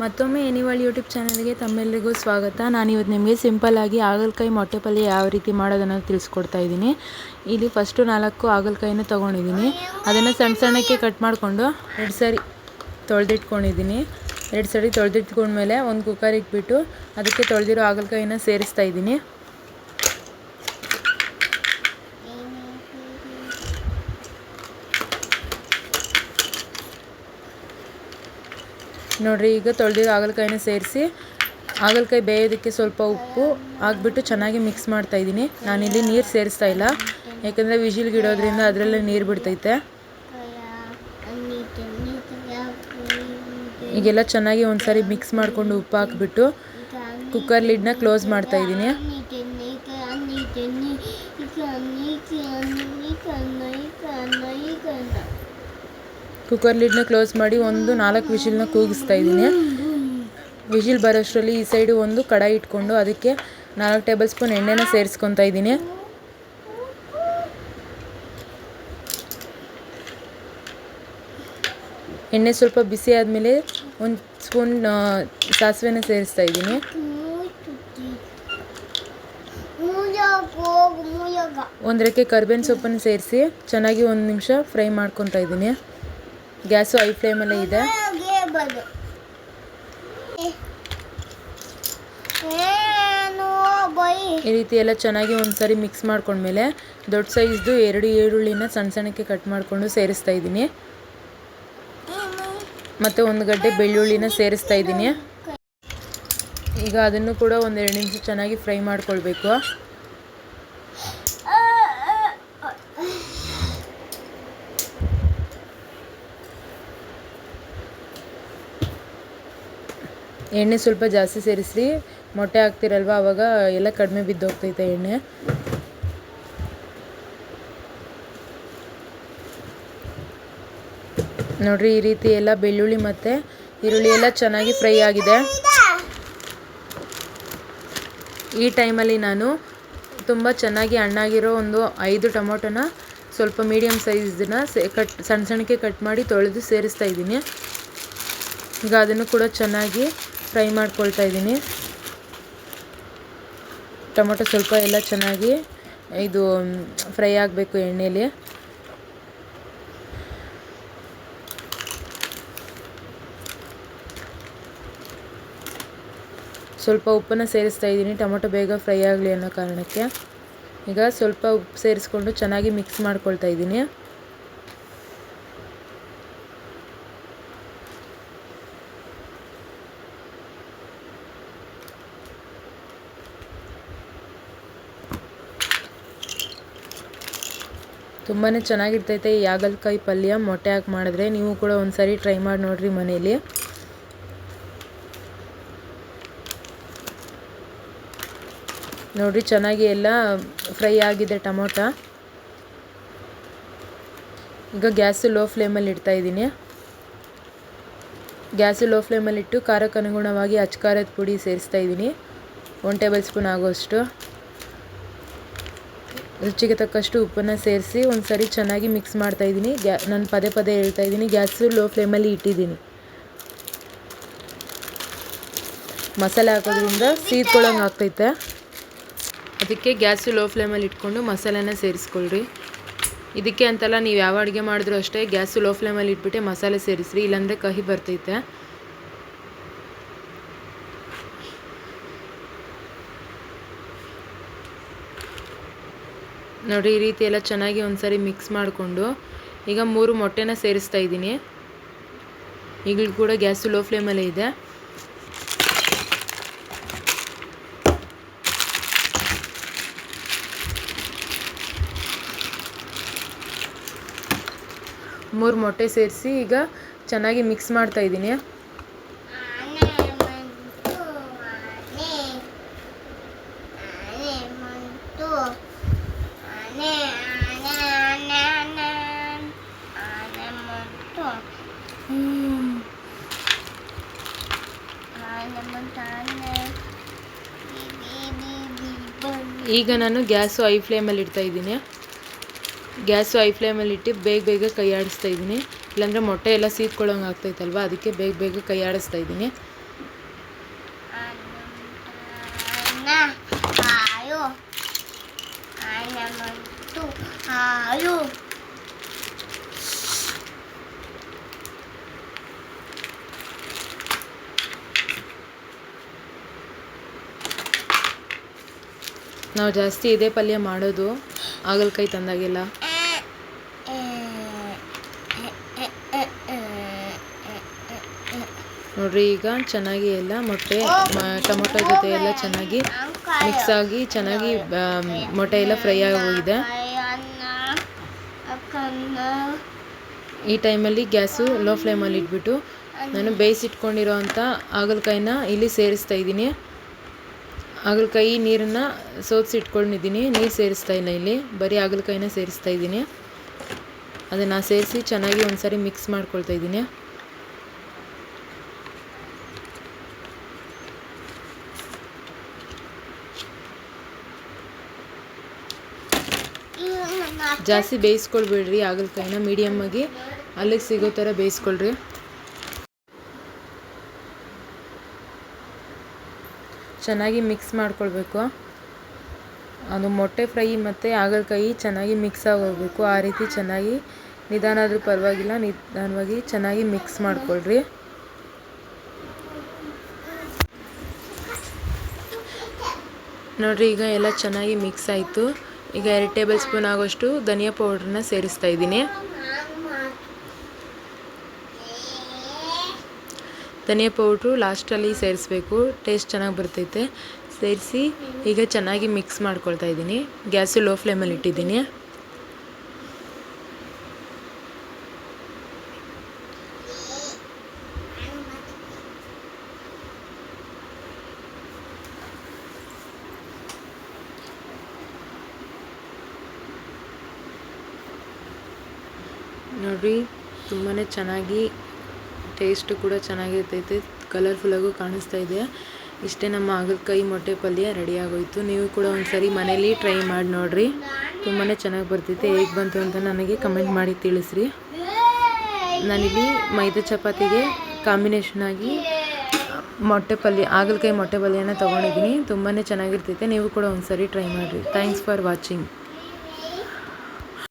ಮತ್ತೊಮ್ಮೆ ಎನಿವಾಳ್ ಯೂಟ್ಯೂಬ್ ಚಾನಲ್ಗೆ ತಮ್ಮೆಲ್ಲರಿಗೂ ಸ್ವಾಗತ. ನಾನು ಇವತ್ತು ನಿಮಗೆ ಸಿಂಪಲ್ಲಾಗಿ ಹಾಗಲಕಾಯಿ ಮೊಟ್ಟೆ ಪಲ್ಯ ಯಾವ ರೀತಿ ಮಾಡೋದನ್ನು ತಿಳಿಸ್ಕೊಡ್ತಾ ಇದ್ದೀನಿ. ಇಲ್ಲಿ ಫಸ್ಟು ನಾಲ್ಕು ಹಾಗಲಕಾಯಿನ ತೊಗೊಂಡಿದ್ದೀನಿ. ಅದನ್ನು ಸಣ್ಣ ಸಣ್ಣಕ್ಕೆ ಕಟ್ ಮಾಡಿಕೊಂಡು ಎರಡು ಸಾರಿ ತೊಳೆದಿಟ್ಕೊಂಡಿದ್ದೀನಿ. ಎರಡು ಸಾರಿ ತೊಳೆದಿಟ್ಕೊಂಡ್ಮೇಲೆ ಒಂದು ಕುಕ್ಕರ್ ಇಟ್ಬಿಟ್ಟು ಅದಕ್ಕೆ ತೊಳೆದಿರೋ ಹಾಗಲಕಾಯಿನ ಸೇರಿಸ್ತಾ ಇದ್ದೀನಿ. ನೋಡಿರಿ, ಈಗ ತೊಳೆದಿರೋ ಹಾಗಲಕಾಯಿನ ಸೇರಿಸಿ, ಹಾಗಲಕಾಯಿ ಬೇಯೋದಕ್ಕೆ ಸ್ವಲ್ಪ ಉಪ್ಪು ಹಾಕ್ಬಿಟ್ಟು ಚೆನ್ನಾಗಿ ಮಿಕ್ಸ್ ಮಾಡ್ತಾ ಇದ್ದೀನಿ. ನಾನಿಲ್ಲಿ ನೀರು ಸೇರಿಸ್ತಾ ಇಲ್ಲ. ಯಾಕಂದರೆ ವಿಜಿಲ್ಗೆ ಇಡೋದ್ರಿಂದ ಅದರಲ್ಲೇ ನೀರು ಬಿಡ್ತೈತೆ. ಈಗೆಲ್ಲ ಚೆನ್ನಾಗಿ ಒಂದ್ಸರಿ ಮಿಕ್ಸ್ ಮಾಡಿಕೊಂಡು ಉಪ್ಪು ಹಾಕ್ಬಿಟ್ಟು ಕುಕ್ಕರ್ ಲಿಡ್ನ ಕ್ಲೋಸ್ ಮಾಡ್ತಾ ಇದ್ದೀನಿ. ಕುಕ್ಕರ್ ಲಿಡ್ನ ಕ್ಲೋಸ್ ಮಾಡಿ ಒಂದು ನಾಲ್ಕು ವಿಶಿಲ್ನ ಕೂಗಿಸ್ತಾ ಇದ್ದೀನಿ. ವಿಷಿಲ್ ಬರೋಷ್ಟರಲ್ಲಿ ಈ ಸೈಡು ಒಂದು ಕಡಾಯಿ ಇಟ್ಕೊಂಡು ಅದಕ್ಕೆ ನಾಲ್ಕು ಟೇಬಲ್ ಸ್ಪೂನ್ ಎಣ್ಣೆನ ಸೇರಿಸ್ಕೊತಾ ಇದ್ದೀನಿ. ಎಣ್ಣೆ ಸ್ವಲ್ಪ ಬಿಸಿ ಆದಮೇಲೆ ಒಂದು ಸ್ಪೂನ್ ಸಾಸಿವೆನ ಸೇರಿಸ್ತಾ ಇದ್ದೀನಿ. ಒಂದರಕ್ಕೆ ಕರ್ಬೇನ್ ಕರ್ಬೇವಿನ ಸೊಪ್ಪನ್ನು ಸೇರಿಸಿ ಚೆನ್ನಾಗಿ ಒಂದು ನಿಮಿಷ ಫ್ರೈ ಮಾಡ್ಕೊತಾ ಇದ್ದೀನಿ. ಗ್ಯಾಸು ಐ ಫ್ಲೇಮಲ್ಲೇ ಇದೆ. ಈ ರೀತಿ ಎಲ್ಲ ಚೆನ್ನಾಗಿ ಒಂದ್ಸರಿ ಮಿಕ್ಸ್ ಮಾಡ್ಕೊಂಡ್ಮೇಲೆ ದೊಡ್ಡ ಸೈಜ್ದು ಎರಡು ಈರುಳ್ಳಿನ ಸಣ್ಣ ಸಣ್ಣಕ್ಕೆ ಕಟ್ ಮಾಡಿಕೊಂಡು ಸೇರಿಸ್ತಾ ಇದ್ದೀನಿ. ಮತ್ತು ಒಂದು ಗಡ್ಡೆ ಬೆಳ್ಳುಳ್ಳಿನ ಸೇರಿಸ್ತಾ ಇದ್ದೀನಿ. ಈಗ ಅದನ್ನು ಕೂಡ ಒಂದೆರಡು ನಿಮಿಷ ಚೆನ್ನಾಗಿ ಫ್ರೈ ಮಾಡ್ಕೊಳ್ಬೇಕು. ಎಣ್ಣೆ ಸ್ವಲ್ಪ ಜಾಸ್ತಿ ಸೇರಿಸ್ರಿ. ಮೊಟ್ಟೆ ಹಾಕ್ತಿರಲ್ವ, ಅವಾಗ ಎಲ್ಲ ಕಡಿಮೆ ಬಿದ್ದೋಗ್ತೈತೆ ಎಣ್ಣೆ. ನೋಡ್ರಿ, ಈ ರೀತಿ ಎಲ್ಲ ಬೆಳ್ಳುಳ್ಳಿ ಮತ್ತು ಈರುಳ್ಳಿ ಎಲ್ಲ ಚೆನ್ನಾಗಿ ಫ್ರೈ ಆಗಿದೆ. ಈ ಟೈಮಲ್ಲಿ ನಾನು ತುಂಬ ಚೆನ್ನಾಗಿ ಹಣ್ಣಾಗಿರೋ ಒಂದು ಐದು ಟೊಮೊಟೊನ ಸ್ವಲ್ಪ ಮೀಡಿಯಮ್ ಸೈಜ್ನ ಸೇ, ಕಟ್, ಸಣ್ಣ ಸಣ್ಣಕ್ಕೆ ಕಟ್ ಮಾಡಿ ತೊಳೆದು ಸೇರಿಸ್ತಾ ಇದ್ದೀನಿ. ಈಗ ಅದನ್ನು ಕೂಡ ಚೆನ್ನಾಗಿ ಫ್ರೈ ಮಾಡ್ಕೊಳ್ತಾ ಇದ್ದೀನಿ. ಟೊಮೊಟೊ ಸ್ವಲ್ಪ ಎಲ್ಲ ಚೆನ್ನಾಗಿ ಇದು ಫ್ರೈ ಆಗಬೇಕು ಎಣ್ಣೆಯಲ್ಲಿ ಸ್ವಲ್ಪ ಉಪ್ಪನ್ನು ಸೇರಿಸ್ತಾ ಇದ್ದೀನಿ. ಟೊಮೊಟೊ ಬೇಗ ಫ್ರೈ ಆಗಲಿ ಅನ್ನೋ ಕಾರಣಕ್ಕೆ. ಈಗ ಸ್ವಲ್ಪ ಉಪ್ಪು ಸೇರಿಸ್ಕೊಂಡು ಚೆನ್ನಾಗಿ ಮಿಕ್ಸ್ ಮಾಡ್ಕೊಳ್ತಾ ಇದ್ದೀನಿ. ತುಂಬಾ ಚೆನ್ನಾಗಿರ್ತೈತೆ ಈ ಹಾಗಲಕಾಯಿ ಪಲ್ಯ. ಮೊಟ್ಟೆ ಹಾಕಿ ಮಾಡಿದ್ರೆ ನೀವು ಕೂಡ ಒಂದು ಸಾರಿ ಟ್ರೈ ಮಾಡಿ ನೋಡಿರಿ ಮನೇಲಿ ನೋಡಿರಿ ಚೆನ್ನಾಗಿ ಎಲ್ಲ ಫ್ರೈ ಆಗಿದೆ ಟೊಮೊಟ. ಈಗ ಗ್ಯಾಸು ಲೋ ಫ್ಲೇಮಲ್ಲಿ ಇಡ್ತಾ ಇದ್ದೀನಿ. ಗ್ಯಾಸು ಲೋ ಫ್ಲೇಮಲ್ಲಿಟ್ಟು ಖಾರಕ್ಕೆ ಅನುಗುಣವಾಗಿ ಅಚ್ಕಾರದ ಪುಡಿ ಸೇರಿಸ್ತಾ ಇದ್ದೀನಿ. ಒನ್ ಟೇಬಲ್ ಸ್ಪೂನ್ ಆಗೋಷ್ಟು. ರುಚಿಗೆ ತಕ್ಕಷ್ಟು ಉಪ್ಪನ್ನು ಸೇರಿಸಿ ಒಂದು ಸರಿ ಚೆನ್ನಾಗಿ ಮಿಕ್ಸ್ ಮಾಡ್ತಾ ಇದ್ದೀನಿ. ಗ್ಯಾ, ನಾನು ಪದೇ ಪದೇ ಹೇಳ್ತಾ ಇದ್ದೀನಿ, ಗ್ಯಾಸು ಲೋ ಫ್ಲೇಮಲ್ಲಿ ಇಟ್ಟಿದ್ದೀನಿ. ಮಸಾಲೆ ಹಾಕೋದ್ರಿಂದ ಸೀದ್ಕೊಳ್ಳೋಂಗೆ ಆಗ್ತೈತೆ. ಅದಕ್ಕೆ ಗ್ಯಾಸು ಲೋ ಫ್ಲೇಮಲ್ಲಿ ಇಟ್ಕೊಂಡು ಮಸಾಲೆನ ಸೇರಿಸ್ಕೊಳ್ರಿ. ಇದಕ್ಕೆ ಅಂತಲ್ಲ ನೀವು ಯಾವ ಅಡುಗೆ ಮಾಡಿದ್ರೂ ಅಷ್ಟೇ ಗ್ಯಾಸು ಲೋ ಫ್ಲೇಮಲ್ಲಿ ಇಟ್ಬಿಟ್ಟು ಮಸಾಲೆ ಸೇರಿಸ್ರಿ, ಇಲ್ಲಾಂದರೆ ಕಹಿ ಬರ್ತೈತೆ. ನೋಡಿ, ಈ ರೀತಿ ಎಲ್ಲ ಚೆನ್ನಾಗಿ ಒಂದ್ಸರಿ ಮಿಕ್ಸ್ ಮಾಡಿಕೊಂಡು ಈಗ ಮೂರು ಮೊಟ್ಟೆನ ಸೇರಿಸ್ತಾ ಇದ್ದೀನಿ. ಈಗಲೂ ಕೂಡ ಗ್ಯಾಸು ಲೋ ಫ್ಲೇಮಲ್ಲೇ ಇದೆ. ಮೂರು ಮೊಟ್ಟೆ ಸೇರಿಸಿ ಈಗ ಚೆನ್ನಾಗಿ ಮಿಕ್ಸ್ ಮಾಡ್ತಾ ಇದ್ದೀನಿ. ಈಗ ನಾನು ಗ್ಯಾಸು ಐ ಫ್ಲೇಮಲ್ಲಿ ಇಡ್ತಾ ಇದ್ದೀನಿ. ಗ್ಯಾಸು ಐ ಫ್ಲೇಮಲ್ಲಿ ಇಟ್ಟು ಬೇಗ ಬೇಗ ಕೈ ಆಡಿಸ್ತಾ ಇದ್ದೀನಿ. ಇಲ್ಲಾಂದರೆ ಮೊಟ್ಟೆ ಎಲ್ಲ ಸೀದ್ಕೊಳ್ಳೋಂಗೆ ಆಗ್ತೈತಲ್ವ? ಅದಕ್ಕೆ ಬೇಗ ಬೇಗ ಕೈ ಆಡಿಸ್ತಾ ಇದ್ದೀನಿ ಆಯೋ ಆಯೋ ನಾವು ಜಾಸ್ತಿ ಇದೇ ಪಲ್ಯ ಮಾಡೋದು ಹಾಗಲಕಾಯಿ ತಂದಾಗೆಲ್ಲ ನೋಡ್ರಿ, ಈಗ ಚೆನ್ನಾಗಿ ಎಲ್ಲ ಮೊಟ್ಟೆ ಟೊಮೊಟೊ ಜೊತೆ ಎಲ್ಲ ಚೆನ್ನಾಗಿ ಮಿಕ್ಸ್ ಆಗಿ ಚೆನ್ನಾಗಿ ಮೊಟ್ಟೆ ಎಲ್ಲ ಫ್ರೈ ಆಗಿ ಹೋಗಿದೆ Ayan na. Akan na. ಈ ಟೈಮಲ್ಲಿ ಗ್ಯಾಸು ಲೋ ಫ್ಲೇಮಲ್ಲಿ ಇಟ್ಬಿಟ್ಟು ನಾನು ಬೇಯಿಸಿಟ್ಕೊಂಡಿರೋ ಅಂಥ ಹಾಗಲಕಾಯಿನ ಇಲ್ಲಿ ಸೇರಿಸ್ತಾ ಇದ್ದೀನಿ ಹಾಗಲಕಾಯಿ ನೀರನ್ನು ಸೋಸಿ ಇಟ್ಕೊಂಡಿದ್ದೀನಿ. ನೀರು ಸೇರಿಸ್ತಾ ಇಲ್ಲ ಇಲ್ಲಿ. ಬರೀ ಹಾಗಲಕಾಯಿನ ಸೇರಿಸ್ತಾ ಇದ್ದೀನಿ. ಅದನ್ನು ಸೇರಿಸಿ ಚೆನ್ನಾಗಿ ಒಂದ್ಸರಿ ಮಿಕ್ಸ್ ಮಾಡ್ಕೊಳ್ತಾ ಇದ್ದೀನಿ. ಜಾಸ್ತಿ ಬೇಯಿಸ್ಕೊಳ್ಬೇಡ್ರಿ ಹಾಗಲಕಾಯಿನ. ಮೀಡಿಯಮ್ಮಾಗಿ ಅಲ್ಲಿಗೆ ಸಿಗೋ ಥರ ಬೇಯಿಸ್ಕೊಳ್ರಿ. ಚೆನ್ನಾಗಿ ಮಿಕ್ಸ್ ಮಾಡ್ಕೊಳ್ಬೇಕು. ಅದು ಮೊಟ್ಟೆ ಫ್ರೈ ಮತ್ತು ಹಾಗಲಕಾಯಿ ಚೆನ್ನಾಗಿ ಮಿಕ್ಸ್ ಆಗೋಗ್ಬೇಕು ಆ ರೀತಿ ಚೆನ್ನಾಗಿ ನಿಧಾನ ಆದರೂ ಪರವಾಗಿಲ್ಲ, ನಿಧಾನವಾಗಿ ಚೆನ್ನಾಗಿ ಮಿಕ್ಸ್ ಮಾಡ್ಕೊಳ್ರಿ. ನೋಡಿರಿ, ಈಗ ಎಲ್ಲ ಚೆನ್ನಾಗಿ ಮಿಕ್ಸ್ ಆಯಿತು. ಈಗ ಎರಡು ಟೇಬಲ್ ಸ್ಪೂನ್ ಆಗೋಷ್ಟು ಧನಿಯಾ ಪೌಡ್ರನ್ನ ಸೇರಿಸ್ತಾ ಇದ್ದೀನಿ. ಧನಿಯಾ ಪೌಡ್ರು ಲಾಸ್ಟಲ್ಲಿ ಸೇರಿಸ್ಬೇಕು. ಟೇಸ್ಟ್ ಚೆನ್ನಾಗಿ ಬರ್ತೈತೆ. ಸೇರಿಸಿ ಈಗ ಚೆನ್ನಾಗಿ ಮಿಕ್ಸ್ ಮಾಡ್ಕೊಳ್ತಾ ಇದ್ದೀನಿ. ಗ್ಯಾಸು ಲೋ ಫ್ಲೇಮಲ್ಲಿ ಇಟ್ಟಿದ್ದೀನಿ. ನೋಡ್ರಿ ತುಂಬಾ ಚೆನ್ನಾಗಿ ಟೇಸ್ಟು ಕೂಡ ಚೆನ್ನಾಗಿರ್ತೈತೆ ಕಲರ್ಫುಲ್ಲಾಗೂ ಕಾಣಿಸ್ತಾ ಇದೆ. ಇಷ್ಟೇ ನಮ್ಮ ಹಾಗಲಕಾಯಿ ಮೊಟ್ಟೆ ಪಲ್ಯ ರೆಡಿ ಆಗೋಯ್ತು. ನೀವು ಕೂಡ ಒಂದ್ಸರಿ ಮನೇಲಿ ಟ್ರೈ ಮಾಡಿ ನೋಡ್ರಿ. ತುಂಬಾ ಚೆನ್ನಾಗಿ ಬರ್ತೈತೆ ಹೇಗೆ ಬಂತು ಅಂತ ನನಗೆ ಕಮೆಂಟ್ ಮಾಡಿ ತಿಳಿಸ್ರಿ. ನಾನಿಲ್ಲಿ ಮೈದಾ ಚಪಾತಿಗೆ ಕಾಂಬಿನೇಷನ್ ಆಗಿ ಮೊಟ್ಟೆ ಪಲ್ಯ ಹಾಗಲಕಾಯಿ ಮೊಟ್ಟೆ ಪಲ್ಯನ ತೊಗೊಂಡಿದ್ದೀನಿ. ತುಂಬಾ ಚೆನ್ನಾಗಿರ್ತೈತೆ. ನೀವು ಕೂಡ ಒಂದ್ಸರಿ ಟ್ರೈ ಮಾಡಿರಿ. Thanks for watching